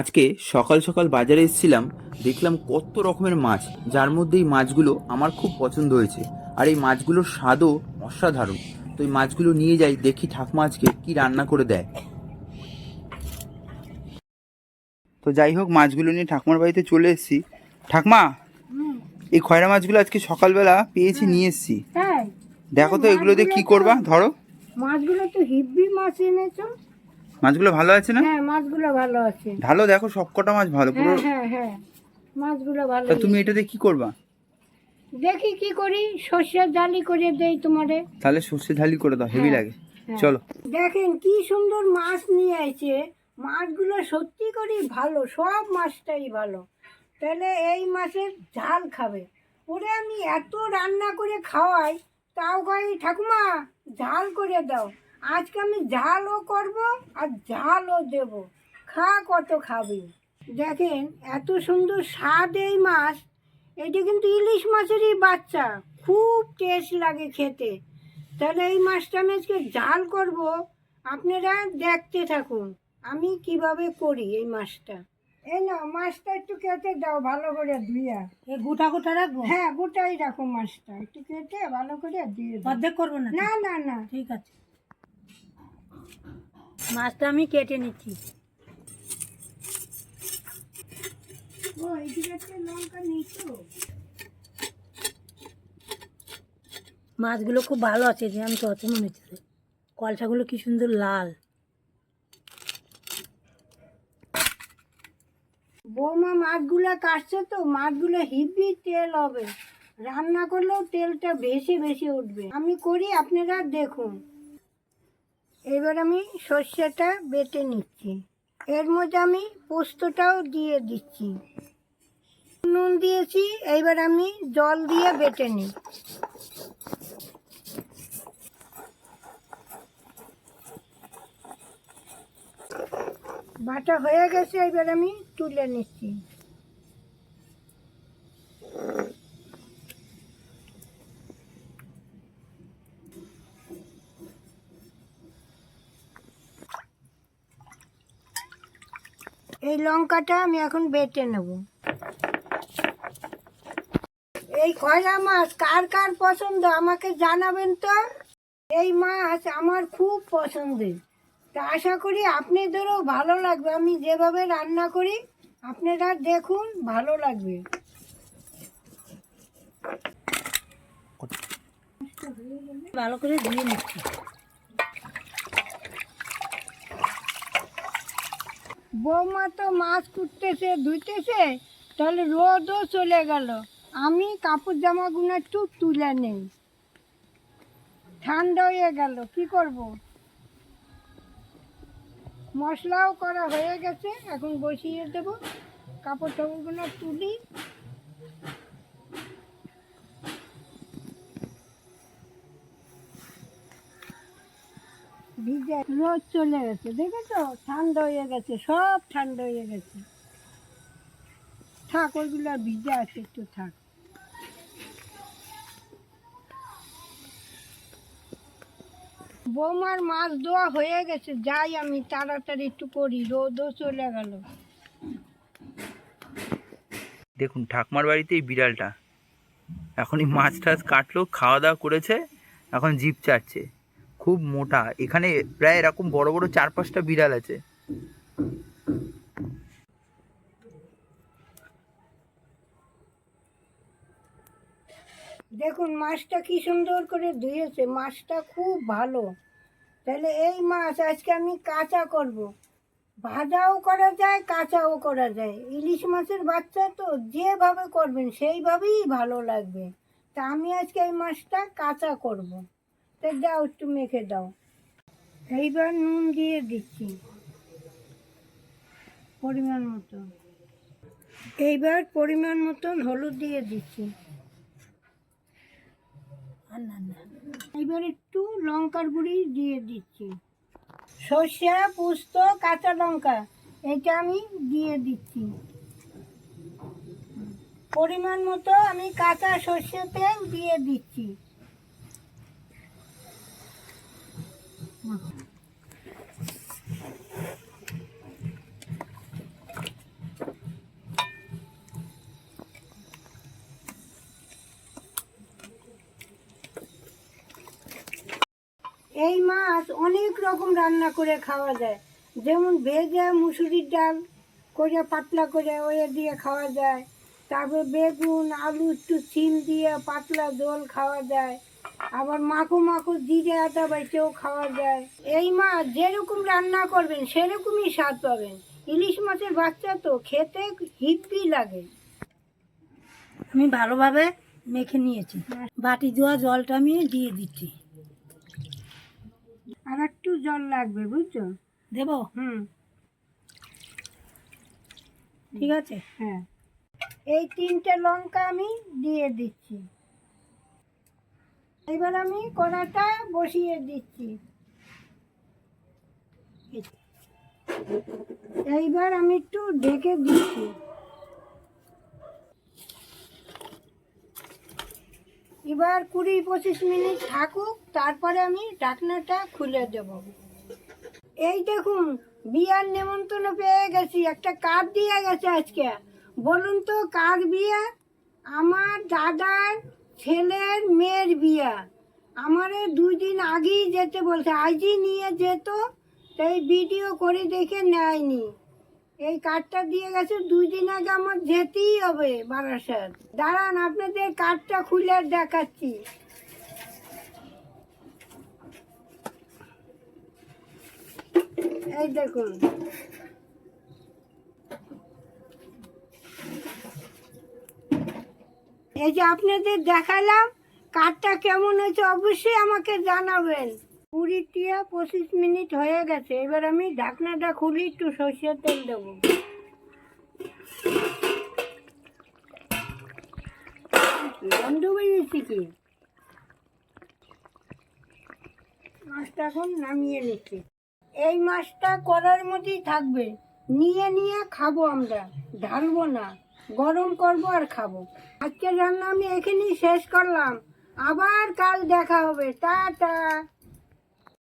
আজকে সকাল সকাল বাজারে এসেছিলাম দেখলাম কত রকমের মাছ যার মধ্যে এই মাছগুলো আমার খুব পছন্দ হয়েছে। আর এই মাছগুলোর স্বাদও অসাধারণ। তো এই মাছগুলো নিয়ে যাই দেখি ঠাকুমা আজকে কি রান্না করে দেয়। তো যাই হোক মাছগুলো নিয়ে ঠাকুমার বাড়িতে চলে এসেছি। ঠাকমা এই খয়রা মাছগুলো আজকে সকালবেলা পেয়েছি নিয়ে এসেছি। দেখো তো এগুলো দিয়ে কি করবা? ধরো। মাছগুলো তো হিব্বি মাছ এনেছো। মাছগুলো ভালো আছে না? হ্যাঁ মাছগুলো ভালো আছে। ভালো দেখো সবকটা মাছ ভালো পুরো হ্যাঁ হ্যাঁ হ্যাঁ মাছগুলো ভালো তা তুমি এটা দিয়ে কি করবা? দেখি কি করি সর্ষের জালি করে দেই তোমারে। তাহলে সর্ষে ঝালি করে দাও হেভি হ্যাঁ, লাগে। হ্যাঁ। চলো। দেখেন কি সুন্দর মাছ নিয়ে আইছে। মাছগুলো সত্যি করি ভালো সব মাছটাই ভালো। তাহলে এই মাছের ঝাল খাবে। ওরে আমি এত রান্না করে খাওয়াই তাও কই ঠাকুমা ঝাল করে দাও। আজকে আমি ঝালও করব আর ঝালও দেব। খা কত খাবি। দেখেন এত সুন্দর স্বাদ এই মাছ। এটা কিন্তু ইলিশ মাছেরই বাচ্চা। খুব টেস্ট লাগে খেতে। তাহলে এই মাছটা আমি আজকে ঝাল করব। আপনারা দেখতে থাকুন আমি কীভাবে করি এই মাছটা। এই না মাছটা একটু কেটে দাও ভালো করে ধুইয়া। এই গোটা গোটা রাখব? হ্যাঁ গোটাই রাখো মাছটা। একটু কেটে ভালো করে দিয়ে অর্ধেক করব না না না না। ঠিক আছে। মাছটা আমি কেটে নিচ্ছি। ও এইদিকে লঙ্কা নিচ্ছো মাছগুলো খুব ভালো আছে যে আমি তো মনে হচ্ছে। কলসাগুলো কি সুন্দর লাল। বৌমা মাছগুলো কাটছে তো মাছগুলো হিব্বি তেল হবে। রান্না করলেও তেলটা বেশি বেশি উঠবে। আমি করি আপনারা দেখুন। এবার আমি সর্ষেটা বেটে নিচ্ছি। এর মধ্যে আমি পোস্তটাও দিয়ে দিচ্ছি। নুন দিয়েছি এইবার আমি জল দিয়ে বেটে নিই বাটা হয়ে গেছে, এবার আমি তুলে নিচ্ছি। এই লঙ্কাটা আমি এখন বেটে নেব। এই খয়রা মাছ কার কার পছন্দ আমাকে জানাবেন তো? এই মাছ আমার খুব পছন্দের। তা আশা করি আপনাদেরও ভালো লাগবে। আমি যেভাবে রান্না করি, আপনারা দেখুন, ভালো লাগবে। ভালো করে ধুয়ে নিচ্ছি। বৌমা তো মাছ কুটতেছে, ধুইতেছে, তাহলে রোদও চলে গেল। আমি কাপড় জামাগুলো একটু তুলে নেই। ঠান্ডা হয়ে গেল, কি করব? মশলাও করা হয়ে গেছে, এখন বসিয়ে দেব। কাপড় টাপড়গুলো তুলি। ভিজে রোদ চলে গেছে, দেখেছ? ঠান্ডা হয়ে গেছে, সব ঠান্ডা হয়ে গেছে। থাক, ওইগুলো ভিজে আছে, একটু থাক। বৌমার মাছ ধোয়া হয়ে গেছে, যাই আমি তাড়াতাড়ি একটু করি, রোদও চলে গেল। দেখুন, ঠাকমার বাড়িতে এই বিড়ালটা। এখন এই মাছ টাছ কাটলো, খাওয়া দাওয়া করেছে, এখন জিপ চাটছে। খুব মোটা। এখানে প্রায় এরকম বড় বড় চার পাঁচটা বিড়াল আছে। দেখুন, মাছটা কি সুন্দর করে ধুয়েছে। মাছটা খুব ভালো। তাহলে এই মাছ আজকে আমি কাঁচা করব। ভাজাও করা যায়, কাঁচাও করা যায়। ইলিশ মাছের বাচ্চা তো যেভাবে করবেন, সেইভাবেই ভালো লাগবে। তা আমি আজকে এই মাছটা কাঁচা করব। তা দাও একটু মেখে দাও। এইবার নুন দিয়ে দিচ্ছি, পরিমাণ মতো। এইবার পরিমাণ মতন হলুদ দিয়ে দিচ্ছি। এবার একটু লঙ্কার গুঁড়ি দিয়ে দিচ্ছি। সর্ষে, পোস্ত, কাঁচা লঙ্কা এটা আমি দিয়ে দিচ্ছি। পরিমাণ মতো আমি কাঁচা সর্ষে তেল দিয়ে দিচ্ছি। এই মাছ অনেক রকম রান্না করে খাওয়া যায়। যেমন ভেজে মুসুরির ডাল করে পাতলা করে ওই দিয়ে খাওয়া যায়। তারপর বেগুন, আলু, একটু সিম দিয়ে পাতলা জল খাওয়া যায়। আবার মাখো মাখো জিরে আদা বাইতেও খাওয়া যায়। এই মাছ যেরকম রান্না করবেন, সেরকমই স্বাদ পাবেন। ইলিশ মাছের বাচ্চা তো খেতে হিপি লাগে। আমি ভালোভাবে মেখে নিয়েছি। বাটি দেওয়া জলটা আমি দিয়ে দিচ্ছি। আর একটু জল লাগবে বুঝছ? দেবো? হুম। ঠিক আছে। হ্যাঁ। এই তিনটে লঙ্কা আমি দিয়ে দিচ্ছি। এবার আমি কড়াটা বসিয়ে দিচ্ছি। এইবার আমি একটু ঢেকে দিচ্ছি। এবার কুড়ি পঁচিশ মিনিট থাকুক, তারপরে আমি ঢাকনাটা খুলে দেব। এই দেখুন, বিয়ার নেমন্তন্ন পেয়ে গেছি, একটা কার্ড দিয়ে গেছে আজকে। বলুন তো কার বিয়ে? আমার দাদার ছেলের মেয়ের বিয়া। আমারে দুই দিন আগেই যেতে বলছে, আজই নিয়ে যেত, তাই ভিডিও করে দেখে নেয়নি। এই কার্ডটা দিয়ে গেছে, দুই দিন আগে আমার যেতেই হবে বারাসাত। দাঁড়ান, আপনাদের কার্ডটা খুলে দেখাচ্ছি। এই দেখুন। এই যে আপনাদের দেখালাম কাঠটা কেমন হয়েছে অবশ্যই আমাকে জানাবেন। কুড়ি টিয়া পঁচিশ মিনিট হয়ে গেছে। এবার আমি ঢাকনাটা খুলি, একটু সর্ষের তেল দেবো। গন্ধ বেরিয়েছে কি? মাছটা এখন নামিয়ে নিচ্ছি। এই মাছটা করার মধ্যেই থাকবে। নিয়ে নিয়ে খাব আমরা। ঢালবো না। গরম করব আর খাব। আজকের রান্না আমি এখানেই শেষ করলাম। আবার কাল দেখা হবে। টাটা!